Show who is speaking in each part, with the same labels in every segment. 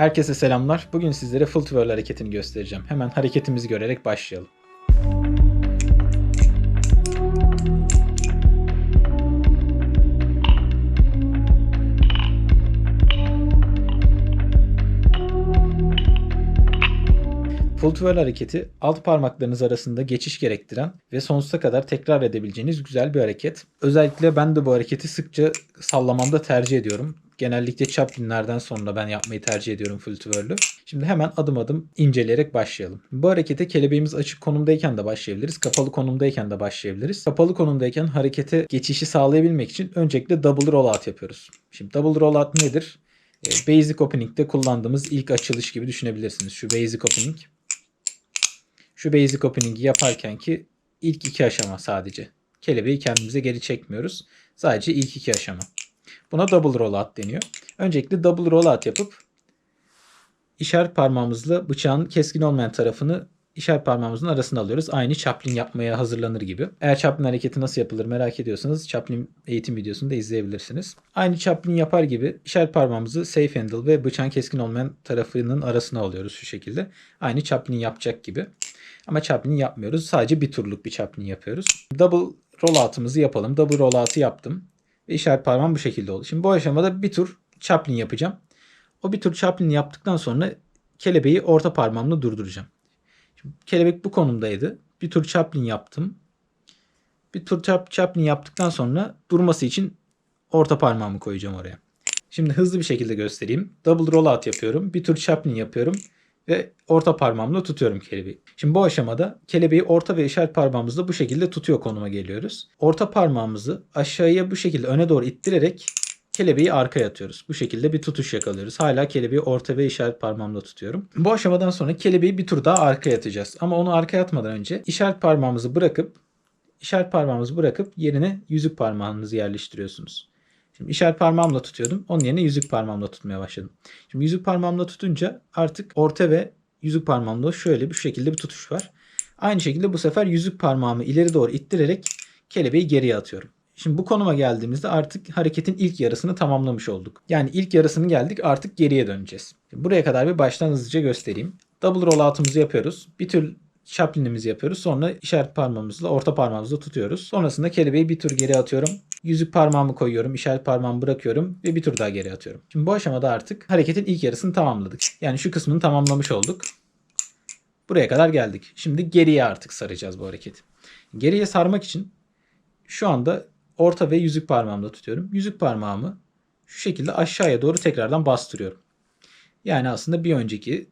Speaker 1: Herkese selamlar. Bugün sizlere full twirl hareketini göstereceğim. Hemen hareketimizi görerek başlayalım. Full twirl hareketi alt parmaklarınız arasında geçiş gerektiren ve sonsuza kadar tekrar edebileceğiniz güzel bir hareket. Özellikle ben de bu hareketi sıkça sallamamda tercih ediyorum. Genellikle Chaplin'lerden sonra ben yapmayı tercih ediyorum full twirl'ü. Şimdi hemen adım adım inceleyerek başlayalım. Bu harekete kelebeğimiz açık konumdayken de başlayabiliriz. Kapalı konumdayken de başlayabiliriz. Kapalı konumdayken harekete geçişi sağlayabilmek için öncelikle double rollout yapıyoruz. Şimdi double rollout nedir? E, Basic Opening'de kullandığımız ilk açılış gibi düşünebilirsiniz. Şu Basic Opening. Şu Basic Opening'i yaparken ki ilk iki aşama sadece. Kelebeği kendimize geri çekmiyoruz. Sadece ilk iki aşama. Buna double rollout deniyor. Öncelikle double rollout yapıp işaret parmağımızla bıçağın keskin olmayan tarafını işaret parmağımızın arasına alıyoruz. Aynı Chaplin yapmaya hazırlanır gibi. Eğer Chaplin hareketi nasıl yapılır merak ediyorsanız Chaplin eğitim videosunu da izleyebilirsiniz. Aynı Chaplin yapar gibi işaret parmağımızı safe handle ve bıçağın keskin olmayan tarafının arasına alıyoruz şu şekilde. Aynı Chaplin yapacak gibi. Ama Chaplin yapmıyoruz. Sadece bir turluk bir Chaplin yapıyoruz. Double rollout'ımızı yapalım. Double rollout'ı yaptım. İşaret parmağım bu şekilde oldu. Şimdi bu aşamada bir tur Chaplin yapacağım. O bir tur Chaplin yaptıktan sonra kelebeği orta parmağımla durduracağım. Şimdi kelebek bu konumdaydı. Bir tur Chaplin yaptım. Bir tur chap Chaplin yaptıktan sonra durması için orta parmağımı koyacağım oraya. Şimdi hızlı bir şekilde göstereyim. Double rollout yapıyorum. Bir tur Chaplin yapıyorum ve orta parmağımla tutuyorum kelebeği. Şimdi bu aşamada kelebeği orta ve işaret parmağımızla bu şekilde tutuyor konuma geliyoruz. Orta parmağımızı aşağıya bu şekilde öne doğru ittirerek kelebeği arkaya atıyoruz. Bu şekilde bir tutuş yakalıyoruz. Hala kelebeği orta ve işaret parmağımla tutuyorum. Bu aşamadan sonra kelebeği bir tur daha arkaya atacağız. Ama onu arkaya atmadan önce işaret parmağımızı bırakıp işaret parmağımızı bırakıp yerine yüzük parmağınızı yerleştiriyorsunuz. Şimdi işaret parmağımla tutuyordum. Onun yerine yüzük parmağımla tutmaya başladım. Şimdi yüzük parmağımla tutunca artık orta ve yüzük parmağımla şöyle bir şekilde bir tutuş var. Aynı şekilde bu sefer yüzük parmağımı ileri doğru ittirerek kelebeği geriye atıyorum. Şimdi bu konuma geldiğimizde artık hareketin ilk yarısını tamamlamış olduk. Yani ilk yarısını geldik artık geriye döneceğiz. Şimdi buraya kadar bir baştan hızlıca göstereyim. Double rollout'umuzu yapıyoruz. Bir tür Chaplin'imizi yapıyoruz. Sonra işaret parmağımızla orta parmağımızla tutuyoruz. Sonrasında kelebeği bir tur geri atıyorum. Yüzük parmağımı koyuyorum. işaret parmağımı bırakıyorum ve bir tur daha geri atıyorum. Şimdi bu aşamada artık hareketin ilk yarısını tamamladık. Yani şu kısmını tamamlamış olduk. Buraya kadar geldik. Şimdi geriye artık saracağız bu hareketi. Geriye sarmak için şu anda orta ve yüzük parmağımla tutuyorum. Yüzük parmağımı şu şekilde aşağıya doğru tekrardan bastırıyorum. Yani aslında bir önceki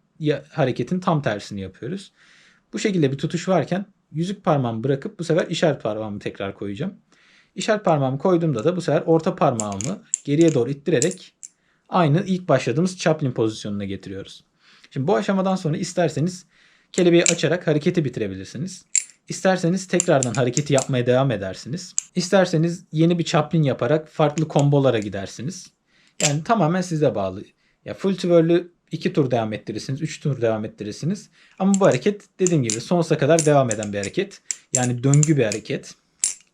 Speaker 1: hareketin tam tersini yapıyoruz. Bu şekilde bir tutuş varken yüzük parmağımı bırakıp bu sefer işaret parmağımı tekrar koyacağım. İşaret parmağımı koyduğumda da bu sefer orta parmağımı geriye doğru ittirerek aynı ilk başladığımız Chaplin pozisyonuna getiriyoruz. Şimdi bu aşamadan sonra isterseniz kelebeği açarak hareketi bitirebilirsiniz. İsterseniz tekrardan hareketi yapmaya devam edersiniz. İsterseniz yeni bir Chaplin yaparak farklı kombolara gidersiniz. Yani tamamen size bağlı. Ya full twirl'ü 2 tur devam ettirirsiniz, 3 tur devam ettirirsiniz. Ama bu hareket dediğim gibi sonsuza kadar devam eden bir hareket. Yani döngü bir hareket.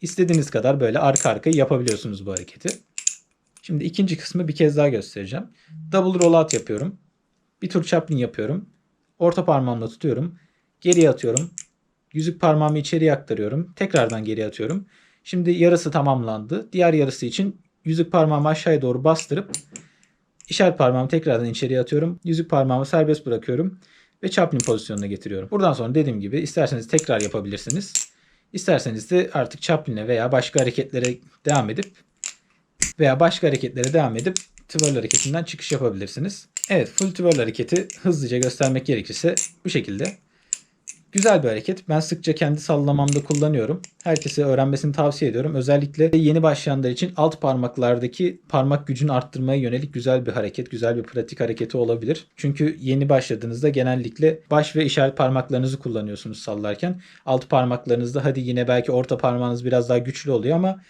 Speaker 1: İstediğiniz kadar böyle arka arkaya yapabiliyorsunuz bu hareketi. Şimdi ikinci kısmı bir kez daha göstereceğim. Double rollout yapıyorum. Bir tur Chaplin yapıyorum. Orta parmağımla tutuyorum. Geriye atıyorum. Yüzük parmağımı içeriye aktarıyorum. Tekrardan geri atıyorum. Şimdi yarısı tamamlandı. Diğer yarısı için yüzük parmağımı aşağıya doğru bastırıp işaret parmağımı tekrardan içeriye atıyorum. Yüzük parmağımı serbest bırakıyorum ve Chaplin pozisyonuna getiriyorum. Buradan sonra dediğim gibi isterseniz tekrar yapabilirsiniz. İsterseniz de artık Chaplin'e veya başka hareketlere devam edip veya başka hareketlere devam edip twirl hareketinden çıkış yapabilirsiniz. Evet full twirl hareketi hızlıca göstermek gerekirse bu şekilde. Güzel bir hareket. Ben sıkça kendi sallamamda kullanıyorum. Herkese öğrenmesini tavsiye ediyorum. Özellikle yeni başlayanlar için alt parmaklardaki parmak gücünü arttırmaya yönelik güzel bir hareket, güzel bir pratik hareketi olabilir. Çünkü yeni başladığınızda genellikle baş ve işaret parmaklarınızı kullanıyorsunuz sallarken. Alt parmaklarınızda hadi yine belki orta parmağınız biraz daha güçlü oluyor ama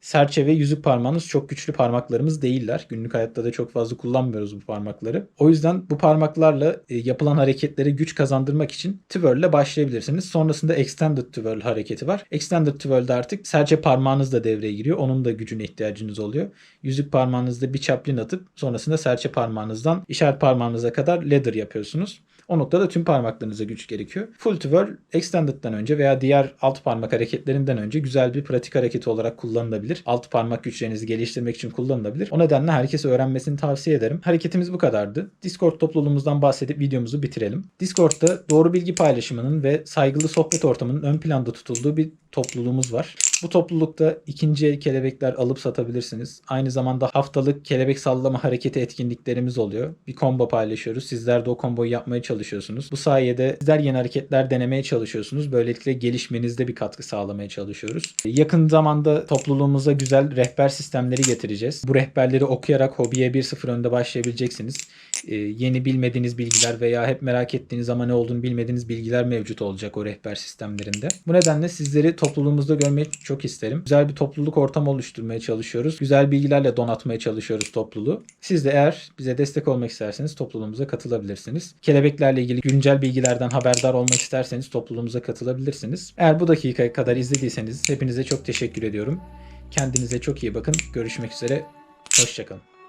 Speaker 1: serçe ve yüzük parmağınız çok güçlü parmaklarımız değiller. Günlük hayatta da çok fazla kullanmıyoruz bu parmakları. O yüzden bu parmaklarla e, yapılan hareketlere güç kazandırmak için twirl ile başlayabilirsiniz. Sonrasında extended twirl hareketi var. Extended twirl'de artık serçe parmağınız da devreye giriyor. Onun da gücüne ihtiyacınız oluyor. Yüzük parmağınızda bir çaplin atıp sonrasında serçe parmağınızdan işaret parmağınıza kadar ladder yapıyorsunuz. O noktada tüm parmaklarınıza güç gerekiyor. Full twirl extended'dan önce veya diğer alt parmak hareketlerinden önce güzel bir pratik hareketi olarak kullanılabilir. Alt parmak güçlerinizi geliştirmek için kullanılabilir. O nedenle herkese öğrenmesini tavsiye ederim. Hareketimiz bu kadardı. Discord topluluğumuzdan bahsedip videomuzu bitirelim. Discord'da doğru bilgi paylaşımının ve saygılı sohbet ortamının ön planda tutulduğu bir topluluğumuz var. Bu toplulukta ikinci el kelebekler alıp satabilirsiniz. Aynı zamanda haftalık kelebek sallama hareketi etkinliklerimiz oluyor. Bir combo paylaşıyoruz. Sizler de o komboyu yapmaya çalışıyorsunuz. Bu sayede sizler yeni hareketler denemeye çalışıyorsunuz. Böylelikle gelişmenizde bir katkı sağlamaya çalışıyoruz. Yakın zamanda topluluğumuza güzel rehber sistemleri getireceğiz. Bu rehberleri okuyarak hobiye 1.0 önde başlayabileceksiniz. Ee, yeni bilmediğiniz bilgiler veya hep merak ettiğiniz ama ne olduğunu bilmediğiniz bilgiler mevcut olacak o rehber sistemlerinde. Bu nedenle sizleri topluluğumuzda görmeyi çok isterim. Güzel bir topluluk ortamı oluşturmaya çalışıyoruz. Güzel bilgilerle donatmaya çalışıyoruz topluluğu. Siz de eğer bize destek olmak isterseniz topluluğumuza katılabilirsiniz. Kelebeklerle ilgili güncel bilgilerden haberdar olmak isterseniz topluluğumuza katılabilirsiniz. Eğer bu dakikaya kadar izlediyseniz hepinize çok teşekkür ediyorum. Kendinize çok iyi bakın. Görüşmek üzere. Hoşçakalın.